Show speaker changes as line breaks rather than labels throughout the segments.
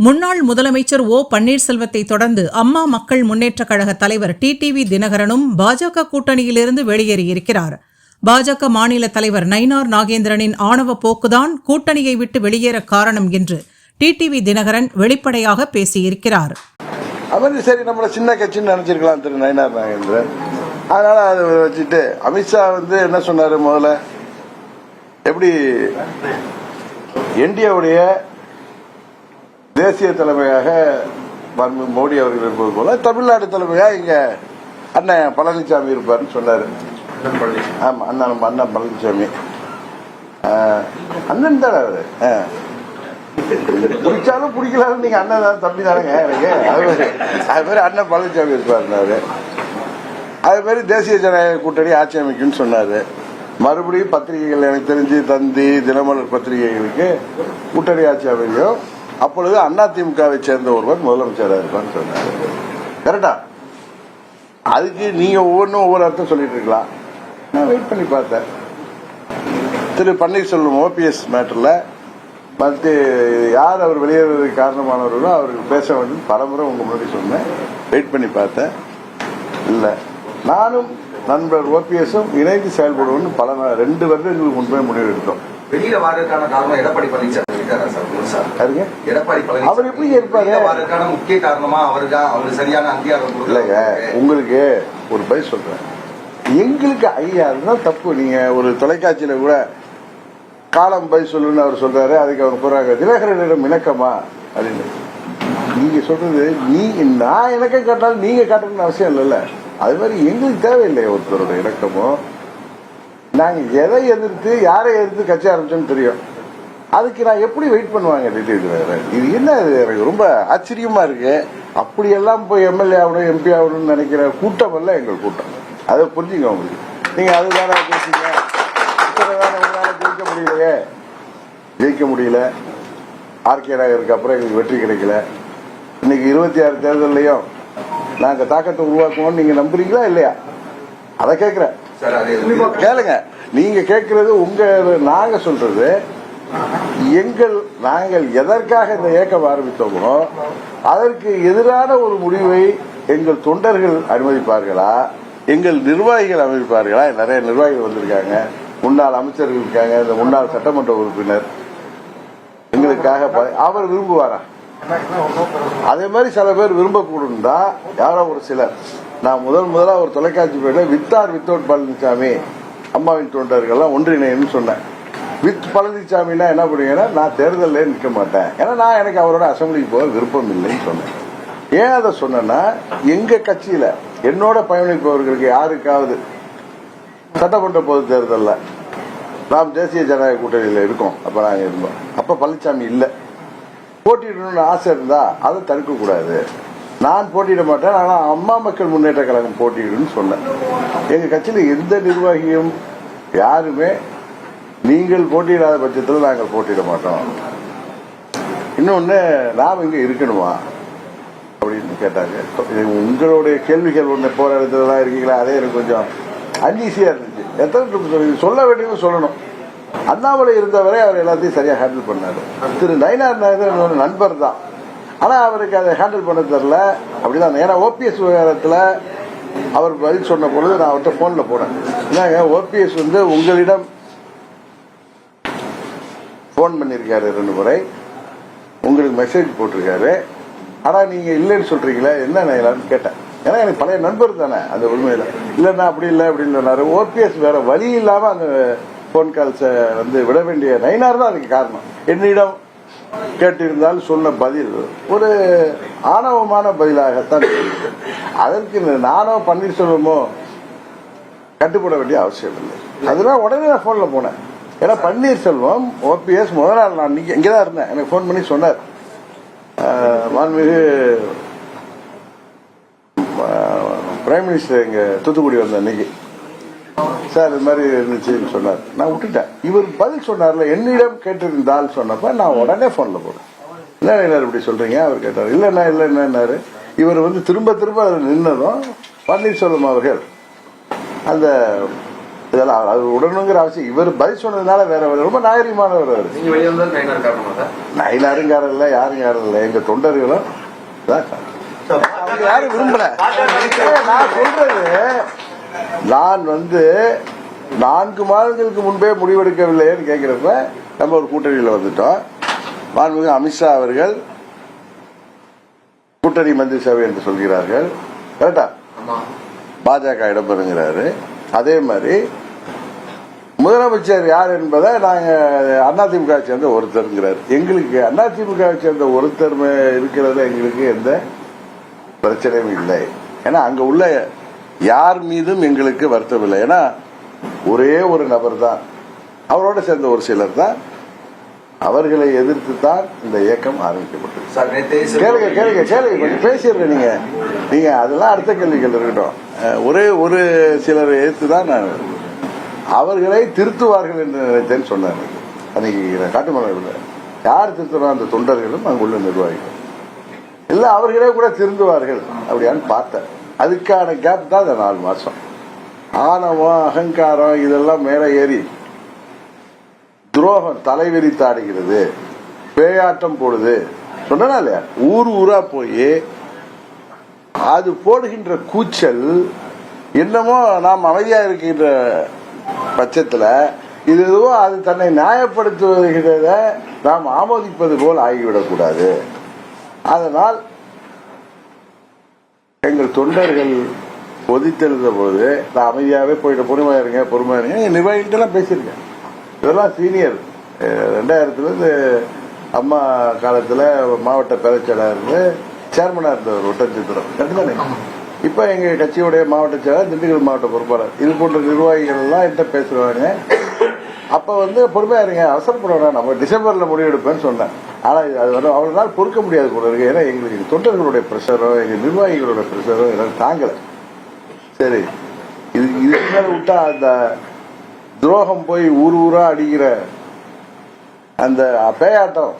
முன்னாள் முதலமைச்சர் ஓ பன்னீர்செல்வத்தை தொடர்ந்து அம்மா மக்கள் முன்னேற்றக் கழக தலைவர் டிடிவி தினகரனும் பாஜக கூட்டணியிலிருந்து வெளியேறியிருக்கிறார். பாஜக மாநில தலைவர் நயினார் நாகேந்திரனின் ஆணவ போக்குதான் கூட்டணியை விட்டு வெளியேற காரணம் என்று டிடிவி தினகரன் வெளிப்படையாக பேசியிருக்கிறார்.
அவர் சரி நம்மள சின்ன கட்சின்னு நினைச்சிருக்கலாம் திரு நயினார் நாகேந்திரன். அதனால அதை வச்சுட்டு அமித்ஷா வந்து என்ன சொன்னாரு முதல்ல? எப்படி? என்டிஏவுடைய தேசிய தலைமையாக மோடி அவர்கள் இருப்பது போல தமிழ்நாடு தலைமையாக இங்க அண்ணன் பழனிசாமி இருப்பார்னு சொன்னாரு. ஆமா அண்ணன் நம்ம அண்ணன் பழனிசாமி. அண்ணன் தானே அவரு. பிடிச்சாலும் பிடிக்கலாலும் நீங்க அண்ணன் தான் தம்பி தானேங்க எனக்கு. அது மாதிரி அது மாதிரி அண்ணன் பழனிசாமி இருப்பாருனாரு அது மாதிரி தேசிய ஜனநாயக கூட்டணி ஆட்சி அமைக்கும்னு சொன்னாரு. மறுபடியும் பத்திரிகைகள் எனக்கு தெரிஞ்சு தந்தி தினமலர் பத்திரிகைகளுக்கு கூட்டணி ஆட்சி அமைக்கும் அப்பொழுது அதிமுகவை சேர்ந்த ஒருவர் முதலமைச்சராக இருப்பான்னு சொன்னார். கரெக்டா? அதுக்கு நீங்க ஒவ்வொன்றும் ஒவ்வொரு அர்த்தம் சொல்லிட்டு இருக்கலாம். நான் வெயிட் பண்ணி பார்த்தேன். திரு பன்னீர்செல்வம் ஓபிஎஸ் மேட்டர்ல மற்ற யார் அவர் வெளியேறதுக்கு காரணமானவர்களோ அவருக்கு பேச வேண்டும். பலமுறை உங்க முன்னாடி சொன்னேன். வெயிட் பண்ணி பார்த்தேன். இல்ல. நானும் நண்பர் ஓபிஎஸும் இணைந்து செயல்படுவோம்னு பல ரெண்டு வருடங்களுக்கு முன்பே முடிவு எடுத்தோம்.
வெளியில வாரதுக்கான காரணம் எடப்பாடி பழனிசாமி இருக்காரா
அவர் எப்படி
பழனிசாமி
இருப்பாரு?
வெளியில வாரதுக்கான முக்கிய காரணமா அவருக்கு அவருக்கு சரியான அங்கீகாரம்
இல்லைங்க உங்களுக்கு ஒரு பதில் சொல்றேன். எங்களுக்கு ஐயா அதுதான் தப்பு. நீங்க ஒரு தொலைக்காட்சியில கூட காலம் பதில் சொல்லுன்னு அவர் சொல்றாரு அதுக்கு அவர் போறாங்க தினகரனிடம் இணக்கமா அப்படின்னு. நீங்க சொல்றது நீ நான் இணக்கம் காட்டாலும் நீங்க காட்டணும்னு அவசியம் இல்லைல்ல. அது மாதிரி எங்களுக்கு தேவையில்லை ஒருத்தரோட இணக்கமோ நாங்க எதை எதிர்த்து யாரை எதிர்த்து கட்சி ஆரம்பிச்சோம்னு தெரியும். அதுக்கு நான் எப்படி வெயிட் பண்ணுவாங்க டீட்டெயில் வேற? இது என்ன இது எனக்கு ரொம்ப ஆச்சரியமா இருக்கு. அப்படியெல்லாம் போய் எம்எல்ஏ ஆகணும் எம்பி ஆகணும்னு நினைக்கிற கூட்டம் அல்ல எங்கள் கூட்டம். அதை புரிஞ்சுங்க உங்களுக்கு. நீங்க அதுதானே பேசுங்க. உங்களால ஜெயிக்க முடியலையே. ஜெயிக்க முடியல. ஆர்கே நகருக்கு அப்புறம் எங்களுக்கு வெற்றி கிடைக்கல. இன்னைக்கு இருபத்தி ஆறு தேர்தல்லையும் நாங்க தாக்கத்தை உருவாக்குவோம்னு நீங்க நம்புறீங்களா இல்லையா? அதை கேட்குறேன். கேளுங்க. நீங்க கேட்கறது உங்க நாங்க சொல்றது. எங்கள் நாங்கள் எதற்காக இந்த இயக்கம் ஆரம்பித்தோமோ அதற்கு எதிரான ஒரு முடிவை எங்கள் தொண்டர்கள் அனுமதிப்பார்களா? எங்கள் நிர்வாகிகள் அனுமதிப்பார்களா? நிறைய நிர்வாகிகள் வந்திருக்காங்க. முன்னாள் அமைச்சர்கள் இருக்காங்க. இந்த முன்னாள் சட்டமன்ற உறுப்பினர். எங்களுக்காக ப- அவர் விரும்புவாரா? அதே மாதிரி சில பேர் விரும்பக்கூடும் தான் யாரோ ஒரு சிலர். நான் முதல் முதலா ஒரு தொலைக்காட்சி பேர்ல வித்தார் வித்தவுட் பழனிசாமி அம்மாவின் தொண்டர்கள்லாம் ஒன்றிணைன்னு சொன்னேன். வித் பழனிசாமின்னா என்ன பண்ணுவீங்கன்னா நான் தேர்தலில் நிற்க மாட்டேன். ஏன்னா நான் எனக்கு அவரோட அசம்பிளிக்கு போக விருப்பம் இல்லைன்னு சொன்னேன். ஏன் அதை சொன்னேன்னா எங்க கட்சியில என்னோட பயணிப்பவர்களுக்கு யாருக்காவது சட்டமன்ற பொது தேர்தலில் நாம் தேசிய ஜனநாயக கூட்டணியில் இருக்கோம். அப்ப நாங்க இருந்தோம். அப்ப பழனிசாமி இல்லை. போட்டியிடணும்னு ஆசை இருந்தா அதை தடுக்க கூடாது நான் போட்டியிட மாட்டேன் ஆனால் அம்மா மக்கள் முன்னேற்ற கழகம் போட்டியிடுன்னு சொன்னேன். எங்கள் கட்சியில் எந்த நிர்வாகியும் யாருமே நீங்கள் போட்டியிடாத பட்சத்தில் நாங்கள் போட்டியிட மாட்டோம். இன்னொன்று நாம் இங்கே இருக்கணுமா? அப்படின்னு கேட்டாங்க. உங்களுடைய கேள்விகள் ஒன்று போற இடத்துல தான் இருக்கீங்களா? அதே எனக்கு கொஞ்சம் அன்ஈஸியாக இருந்துச்சு. எத்தனை சொல்லி- சொல்ல வேண்டியது சொல்லணும். அண்ணாமலை இருந்தவரை அவர் எல்லாத்தையும் சரியாக ஹேண்டில் பண்ணார். திரு நயினார் நாயகர் நண்பர் தான் ஆனால் அவருக்கு அதை ஹேண்டில் பண்ண தெரில அப்படிதான் ஏன்னா ஓபிஎஸ் விவகாரத்தில் அவர் பதில் சொன்ன பொழுது நான் அவர்கிட்ட ஃபோனில் போனேன். என்னங்க ஓபிஎஸ் வந்து உங்களிடம் ஃபோன் பண்ணியிருக்காரு ரெண்டு முறை. உங்களுக்கு மெசேஜ் போட்டிருக்காரு. ஆனால் நீங்கள் இல்லைன்னு சொல்கிறீங்களா என்ன நயலான்னு கேட்டேன். ஏன்னா எனக்கு பழைய நண்பர் தானே அந்த உண்மையில். இல்லைன்னா அப்படி இல்லை அப்படின்னு சொன்னார். ஓபிஎஸ் வேற வழி இல்லாமல் அந்த ஃபோன் கால்ஸை வந்து விட வேண்டிய நைனார் தான் அதுக்கு காரணம். என்னிடம் கேட்டிருந்தால் சொன்ன பதில் ஒரு ஆணவமான பதிலாகத்தான் அதற்கு நானோ பன்னீர்செல்வமோ கட்டுப்பட வேண்டிய அவசியம் இல்லை. அதெல்லாம் உடனே நான் போன்ல போனேன். ஏன்னா பன்னீர்செல்வம் ஓபிஎஸ் முதல் நாள் நான் இங்கே தான் இருந்தேன். எனக்கு ஃபோன் பண்ணி சொன்னார். ஆஹ், மாண்புமிகு பிரைம் மினிஸ்டர் இங்க தூத்துக்குடி வந்த அன்னைக்கு. சார் இது மாதிரி இருந்துச்சுன்னு சொன்னார். நான் விட்டுட்டேன். இவர் பதில் சொன்னார்ல என்னிடம் கேட்டிருந்தால் சொன்னப்ப நான் உடனே போன்ல போனேன் என்ன இப்படி சொல்றீங்க அவர் கேட்டார். இல்லைண்ணா இல்லைன்னாரு. இவர் வந்து திரும்ப திரும்ப அதில் நின்னதும் பன்னீர்செல்வம் அவர்கள் அந்த இதெல்லாம் அது உடனுங்கிற அவசியம். இவர் பதில் சொன்னதுனால வேற வேற ரொம்ப நாகரிகமானவர் அவர். நயினாருங்காரர் இல்ல யாருங்காரர் இல்ல எங்க தொண்டர்களும் யாரும் விரும்பல. நான் சொல்றது நான் வந்து நான்கு மாதங்களுக்கு முன்பே முடிவெடுக்கவில்லைன்னு கேட்கிறப்ப நம்ம ஒரு கூட்டணியில் வந்துட்டோம். மாண்புமிகு அமித்ஷா அவர்கள் கூட்டணி மந்திரி சபை என்று சொல்கிறார்கள். கரெக்டா? பாஜக இடம்பெறுங்கிறாரு அதே மாதிரி முதலமைச்சர் யார் என்பதை நாங்க அதிமுக வை சேர்ந்த ஒருத்தருங்கிறார் எங்களுக்கு அதிமுக வை சேர்ந்த ஒருத்தர் இருக்கிறதுல எங்களுக்கு எந்த பிரச்சனையும் இல்லை. ஏன்னா அங்க உள்ள யார் மீதும் எங்களுக்கு வருத்தம் இல்லை ஏன்னா ஒரே ஒரு நபர் தான் அவரோட சேர்ந்த ஒரு சிலர் தான். அவர்களை எதிர்த்து தான் இந்த இயக்கம் ஆரம்பிக்கப்பட்டது. கேளுங்க கேளுங்க கேளுங்க கொஞ்சம் பேசிடுறேன் நீங்க. நீங்க அதெல்லாம் அடுத்த கேள்விகள் இருக்கட்டும். ஒரே ஒரு சிலரை எதிர்த்து தான் நான் அவர்களை திருத்துவார்கள் என்று நினைத்தேன்னு சொன்னார். அன்னைக்கு காட்டுமலையில் யார் திருத்தணும்? அந்த தொண்டர்களும் அங்குள்ள நிர்வாகிகள். இல்ல அவர்களே கூட திருந்துவார்கள். அப்படியான்னு பார்த்தேன். அதுக்கான கேப் தான் அந்த நாலு மாசம். ஆணவம் அகங்காரம் இதெல்லாம் மேலே ஏறி துரோகம் தலைவெறி தாடுகிறது பேயாட்டம் போடுது. சொன்னா இல்லையா? ஊர் ஊரா போய் அது போடுகின்ற கூச்சல் என்னமோ நாம் அமைதியா இருக்கின்ற பட்சத்துல இது எதுவோ அது தன்னை நியாயப்படுத்துவதை நாம் ஆமோதிப்பது போல் ஆகிவிடக்கூடாது. அதனால் எங்கள் தொண்டர்கள் ஒதித்தெழுத போது நான் அமைதியாவே போயிட்டு பொறுமையா இருங்க பொறுமையா இருங்க. எங்க நிர்வாகிகிட்ட எல்லாம் பேசியிருக்கேன். இதெல்லாம் சீனியர். ரெண்டாயிரத்துல இருந்து அம்மா காலத்துல மாவட்ட பேரச்செயலாளர் சேர்மனா இருந்தவர் ஒட்டச்சித்திரம் அதுதானே இப்ப எங்க கட்சியுடைய மாவட்ட செயலாளர் திண்டுக்கல் மாவட்ட பொறுப்பாளர். இது போன்ற நிர்வாகிகள் எல்லாம் என்கிட்ட பேசுவாங்க அப்ப வந்து பொறுமையா இருங்க அவசரப்பட வேணாம். நம்ம டிசம்பர்ல முடிவெடுப்பேன்னு சொன்னேன். ஆனால் இது அது வந்து அவ்வளோ நாள் பொறுக்க முடியாது போல இருக்கு. ஏன்னா எங்களுக்கு தொண்டர்களுடைய பிரஷரோ எங்கள் நிர்வாகிகளோட ப்ரெஷரோ எல்லாம் தாங்கல. சரி. இது இதுக்கு மேலே விட்டா அந்த துரோகம் போய் ஊர் ஊரா அடிக்கிற அந்த பேயாட்டம்.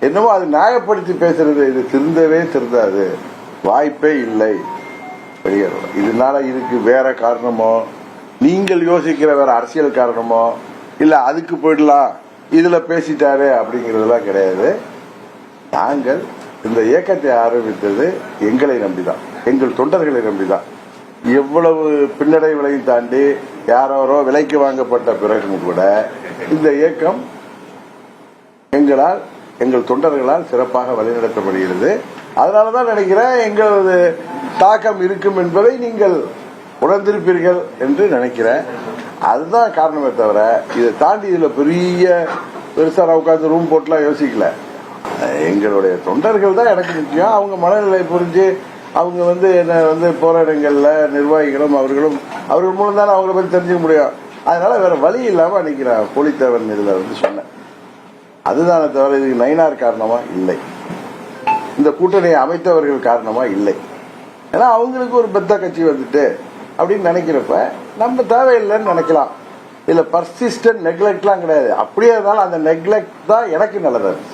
என்னமோ அது நியாயப்படுத்தி பேசுறது. இது திருந்தவே திருந்தாது. வாய்ப்பே இல்லை. வெளியேறணும். இதனால இதுக்கு வேற காரணமோ? நீங்கள் யோசிக்கிற வேற அரசியல் காரணமோ? இல்லை அதுக்கு போயிடலாம். இதுல பேசிட்டாரு அப்படிங்கிறதுலாம் கிடையாது. நாங்கள் இந்த இயக்கத்தை ஆரம்பித்தது எங்களை நம்பிதான். எங்கள் தொண்டர்களை நம்பிதான். எவ்வளவு பின்னடைவுகளையும் தாண்டி யாரோ விலைக்கு வாங்கப்பட்ட பிறகும் கூட இந்த இயக்கம் எங்களால் எங்கள் தொண்டர்களால் சிறப்பாக வழிநடத்தப்படுகிறது. அதனாலதான் நினைக்கிறேன் எங்களது தாக்கம் இருக்கும் என்பதை நீங்கள் உணர்ந்திருப்பீர்கள் என்று நினைக்கிறேன். அதுதான் காரணமே தவிர இதை தாண்டி இதுல பெரிய பெருசா உட்காந்து ரூம் போட்டுலாம் யோசிக்கல. எங்களுடைய தொண்டர்கள் தான் எனக்கு முக்கியம். அவங்க மனநிலை புரிஞ்சு அவங்க வந்து என்ன வந்து போராட்டங்கள்ல நிர்வாகிகளும் அவர்களும் அவர்கள் மூலம் தானே அவங்கள பத்தி தெரிஞ்சுக்க முடியும். அதனால வேற வழி இல்லாம அன்னைக்கு நான் போலித்தேவன் இதுல வந்து சொன்னேன். அதுதானே தவிர இதுக்கு நயினார் காரணமா இல்லை. இந்த கூட்டணியை அமைத்தவர்கள் காரணமா இல்லை. ஏன்னா அவங்களுக்கு ஒரு பெத்த கட்சி வந்துட்டு அப்படின்னு நினைக்கிறப்ப நம்ம தேவையில்லைன்னு நினைக்கலாம். இதுல பர்சிஸ்டன்ட் நெக்லெக்ட்லாம் கிடையாது. அப்படியே இருந்தாலும் அந்த நெக்லெக்ட் தான் எனக்கு நல்லது. இருந்துச்சு